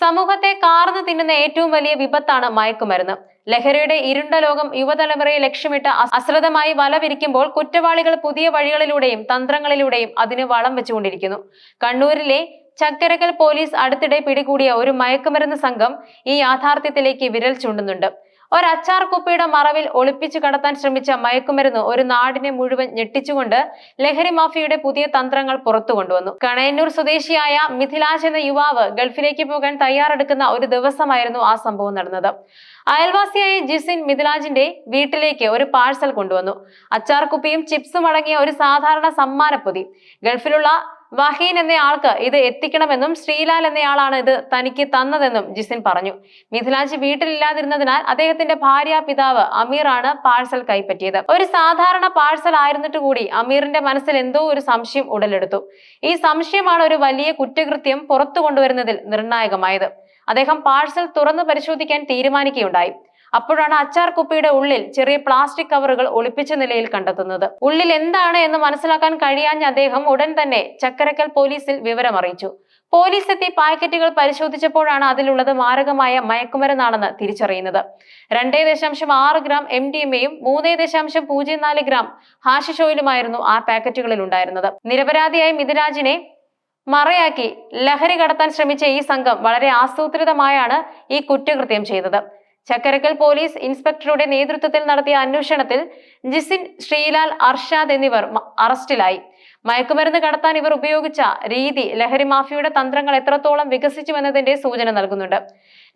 സമൂഹത്തെ കാർന്നു തിന്നുന്ന ഏറ്റവും വലിയ വിപത്താണ് മയക്കുമരുന്ന്. ലഹരിയുടെ ഇരുണ്ട ലോകം യുവതലമുറയെ ലക്ഷ്യമിട്ട് അശ്രദ്ധമായി വല വിരിക്കുമ്പോൾ കുറ്റവാളികൾ പുതിയ വഴികളിലൂടെയും തന്ത്രങ്ങളിലൂടെയും അതിന് വളം വെച്ചുകൊണ്ടിരിക്കുന്നു. കണ്ണൂരിലെ ചക്കരക്കൽ പോലീസ് അടുത്തിടെ പിടികൂടിയ ഒരു മയക്കുമരുന്ന് സംഘം ഈ യാഥാർത്ഥ്യത്തിലേക്ക് വിരൽ ചൂണ്ടുന്നുണ്ട്. ഒരച്ചാർ കുപ്പിയുടെ മറവിൽ ഒളിപ്പിച്ചു കടത്താൻ ശ്രമിച്ച മയക്കുമരുന്ന് ഒരു നാടിനെ മുഴുവൻ ഞെട്ടിച്ചുകൊണ്ട് ലഹരി മാഫിയുടെ പുതിയ തന്ത്രങ്ങൾ പുറത്തു കൊണ്ടുവന്നു. കണയന്നൂർ സ്വദേശിയായ മിഥിലാജ് എന്ന യുവാവ് ഗൾഫിലേക്ക് പോകാൻ തയ്യാറെടുക്കുന്ന ഒരു ദിവസമായിരുന്നു ആ സംഭവം നടന്നത്. അയൽവാസിയായ ജിസിൻ മിഥിലാജിന്റെ വീട്ടിലേക്ക് ഒരു പാഴ്സൽ കൊണ്ടുവന്നു. അച്ചാർ കുപ്പിയും ചിപ്സും അടങ്ങിയ ഒരു സാധാരണ സമ്മാനപ്പൊതി. ഗൾഫിലുള്ള വഹീൻ എന്നയാൾക്ക് ഇത് എത്തിക്കണമെന്നും ശ്രീലാൽ എന്നയാളാണ് ഇത് തനിക്ക് തന്നതെന്നും ജിസിൻ പറഞ്ഞു. മിഥിലാജ് വീട്ടിലില്ലാതിരുന്നതിനാൽ അദ്ദേഹത്തിന്റെ ഭാര്യ പിതാവ് അമീറാണ് പാഴ്സൽ കൈപ്പറ്റിയത്. ഒരു സാധാരണ പാഴ്സൽ ആയിരുന്നിട്ട് കൂടി അമീറിന്റെ മനസ്സിൽ എന്തോ ഒരു സംശയം ഉടലെടുത്തു. ഈ സംശയമാണ് ഒരു വലിയ കുറ്റകൃത്യം പുറത്തു കൊണ്ടുവരുന്നതിൽ നിർണായകമായത്. അദ്ദേഹം പാഴ്സൽ തുറന്നു പരിശോധിക്കാൻ തീരുമാനിക്കുകയുണ്ടായി. അപ്പോഴാണ് അച്ചാർ കുപ്പിയുടെ ഉള്ളിൽ ചെറിയ പ്ലാസ്റ്റിക് കവറുകൾ ഒളിപ്പിച്ച നിലയിൽ കണ്ടെത്തുന്നത്. ഉള്ളിൽ എന്താണ് എന്ന് മനസ്സിലാക്കാൻ കഴിയാഞ്ഞ അദ്ദേഹം ഉടൻ തന്നെ ചക്കരക്കൽ പോലീസിൽ വിവരം അറിയിച്ചു. പോലീസ് എത്തി പാക്കറ്റുകൾ പരിശോധിച്ചപ്പോഴാണ് അതിലുള്ളത് മാരകമായ മയക്കുമരുന്നാണെന്ന് തിരിച്ചറിയുന്നത്. രണ്ടേ ദശാംശം ആറ് ഗ്രാം എം ഡി എം എയും മൂന്നേ ദശാംശം പൂജ്യം നാല് ഗ്രാം ഹാഷിഷോയിലുമായിരുന്നു ആ പാക്കറ്റുകളിൽ ഉണ്ടായിരുന്നത്. നിരപരാധിയായ മിഥുരാജിനെ മറയാക്കി ലഹരി കടത്താൻ ശ്രമിച്ച ഈ സംഘം വളരെ ആസൂത്രിതമായാണ് ഈ കുറ്റകൃത്യം ചെയ്തത്. ചക്കരക്കൽ പോലീസ് ഇൻസ്പെക്ടറുടെ നേതൃത്വത്തിൽ നടത്തിയ അന്വേഷണത്തിൽ ജിസിൻ ശ്രീലാൽ അർഷാദ് എന്നിവർ അറസ്റ്റിലായി. മയക്കുമരുന്ന് കടത്താൻ ഇവർ ഉപയോഗിച്ച രീതി ലഹരി മാഫിയയുടെ തന്ത്രങ്ങൾ എത്രത്തോളം വികസിച്ചുവെന്നതിന്റെ സൂചന നൽകുന്നുണ്ട്.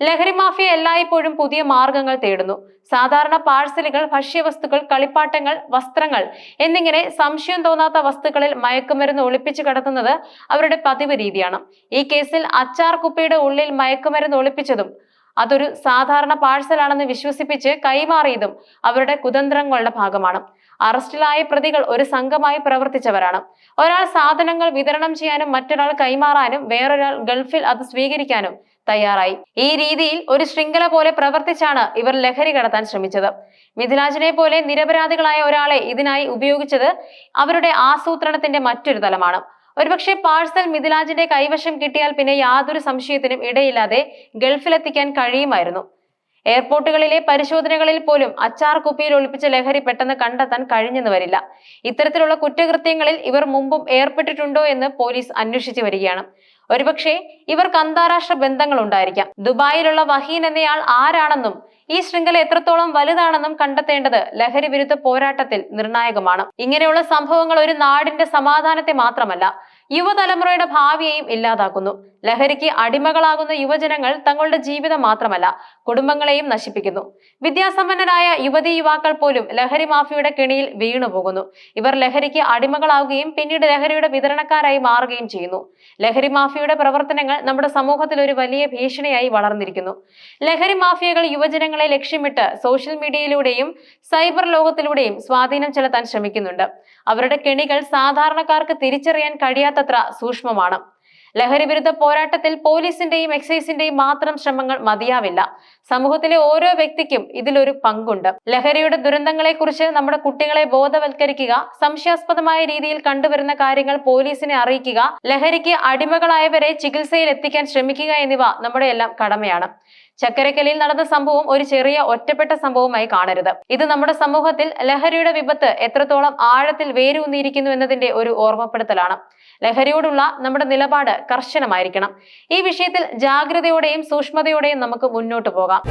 ലഹരി മാഫിയ എല്ലായ്പ്പോഴും പുതിയ മാർഗങ്ങൾ തേടുന്നു. സാധാരണ പാഴ്സലുകൾ ഭക്ഷ്യവസ്തുക്കൾ കളിപ്പാട്ടങ്ങൾ വസ്ത്രങ്ങൾ എന്നിങ്ങനെ സംശയം തോന്നാത്ത വസ്തുക്കളിൽ മയക്കുമരുന്ന് ഒളിപ്പിച്ചു കടത്തുന്നത് അവരുടെ പതിവ് രീതിയാണ്. ഈ കേസിൽ അച്ചാർ കുപ്പിയുടെ ഉള്ളിൽ മയക്കുമരുന്ന് ഒളിപ്പിച്ചതും അതൊരു സാധാരണ പാഴ്സലാണെന്ന് വിശ്വസിപ്പിച്ച് കൈമാറിയതും അവരുടെ കുതന്ത്രങ്ങളുടെ ഭാഗമാണ്. അറസ്റ്റിലായ പ്രതികൾ ഒരു സംഘമായി പ്രവർത്തിച്ചവരാണ്. ഒരാൾ സാധനങ്ങൾ വിതരണം ചെയ്യാനും മറ്റൊരാൾ കൈമാറാനും വേറൊരാൾ ഗൾഫിൽ അത് സ്വീകരിക്കാനും തയ്യാറായി. ഈ രീതിയിൽ ഒരു ശൃംഖല പോലെ പ്രവർത്തിച്ചാണ് ഇവർ ലഹരി കടത്താൻ ശ്രമിച്ചത്. മിഥിലാജിനെ പോലെ നിരപരാധികളായ ഒരാളെ ഇതിനായി ഉപയോഗിച്ചത് അവരുടെ ആസൂത്രണത്തിന്റെ മറ്റൊരു തലമാണ്. ഒരുപക്ഷെ പാഴ്സൽ മിഥിലാജിന്റെ കൈവശം കിട്ടിയാൽ പിന്നെ യാതൊരു സംശയത്തിനും ഇടയില്ലാതെ ഗൾഫിലെത്തിക്കാൻ കഴിയുമായിരുന്നു. എയർപോർട്ടുകളിലെ പരിശോധനകളിൽ പോലും അച്ചാർ കുപ്പിയിൽ ഒളിപ്പിച്ച ലഹരി പെട്ടെന്ന് കണ്ടെത്താൻ കഴിഞ്ഞെന്ന് വരില്ല. ഇത്തരത്തിലുള്ള കുറ്റകൃത്യങ്ങളിൽ ഇവർ മുമ്പും ഏർപ്പെട്ടിട്ടുണ്ടോ എന്ന് പോലീസ് അന്വേഷിച്ചു വരികയാണ്. ഒരുപക്ഷെ ഇവർക്ക് അന്താരാഷ്ട്ര ബന്ധങ്ങൾ ഉണ്ടായിരിക്കാം ദുബായിലുള്ള വഹീൻ എന്നയാൾ ആരാണെന്നും ഈ ശൃംഖല എത്രത്തോളം വലുതാണെന്നും കണ്ടെത്തേണ്ടത് ലഹരി വിരുദ്ധ പോരാട്ടത്തിൽ നിർണായകമാണ്. ഇങ്ങനെയുള്ള സംഭവങ്ങൾ ഒരു നാടിന്റെ സമാധാനത്തെ മാത്രമല്ല യുവതലമുറയുടെ ഭാവിയെയും ഇല്ലാതാക്കുന്നു. ലഹരിക്ക് അടിമകളാകുന്ന യുവജനങ്ങൾ തങ്ങളുടെ ജീവിതം മാത്രമല്ല കുടുംബങ്ങളെയും നശിപ്പിക്കുന്നു. വിദ്യാസമ്പന്നരായ യുവതി യുവാക്കൾ പോലും ലഹരി മാഫിയുടെ കെണിയിൽ വീണുപോകുന്നു ഇവർ ലഹരിക്ക് അടിമകളാവുകയും പിന്നീട് ലഹരിയുടെ വിതരണക്കാരായി മാറുകയും ചെയ്യുന്നു. ലഹരി മാഫിയുടെ പ്രവർത്തനങ്ങൾ നമ്മുടെ സമൂഹത്തിൽ ഒരു വലിയ ഭീഷണിയായി വളർന്നിരിക്കുന്നു. ലഹരി മാഫിയകൾ യുവജനങ്ങളെ ലക്ഷ്യമിട്ട് സോഷ്യൽ മീഡിയയിലൂടെയും സൈബർ ലോകത്തിലൂടെയും സ്വാധീനം ചെലുത്താൻ ശ്രമിക്കുന്നുണ്ട്. അവരുടെ കെണികൾ സാധാരണക്കാർക്ക് തിരിച്ചറിയാൻ കഴിയാത്തത്ര സൂക്ഷ്മമാണ് ലഹരി വിരുദ്ധ പോരാട്ടത്തിൽ പോലീസിന്റെയും എക്സൈസിന്റെയും മാത്രം ശ്രമങ്ങൾ മതിയാവില്ല. സമൂഹത്തിലെ ഓരോ വ്യക്തിക്കും ഇതിലൊരു പങ്കുണ്ട്. ലഹരിയുടെ ദുരന്തങ്ങളെക്കുറിച്ച് നമ്മുടെ കുട്ടികളെ ബോധവൽക്കരിക്കുക സംശയാസ്പദമായ രീതിയിൽ കണ്ടുവരുന്ന കാര്യങ്ങൾ പോലീസിനെ അറിയിക്കുക ലഹരിക്ക് അടിമകളായവരെ ചികിത്സയിൽ എത്തിക്കാൻ ശ്രമിക്കുക എന്നിവ നമ്മുടെ എല്ലാം കടമയാണ്. ചക്കരക്കലിൽ നടന്ന സംഭവം ഒരു ചെറിയ ഒറ്റപ്പെട്ട സംഭവമായി കാണരുത്. ഇത് നമ്മുടെ സമൂഹത്തിൽ ലഹരിയുടെ വിപത്ത് എത്രത്തോളം ആഴത്തിൽ വേരൂന്നിയിരിക്കുന്നു എന്നതിന്റെ ഒരു ഓർമ്മപ്പെടുത്തലാണ്. ലഹരിയോടുള്ള നമ്മുടെ നിലപാട് കർശനമായിരിക്കണം. ഈ വിഷയത്തിൽ ജാഗ്രതയോടെയും സൂക്ഷ്മതയോടെയും നമുക്ക് മുന്നോട്ട് പോകാം.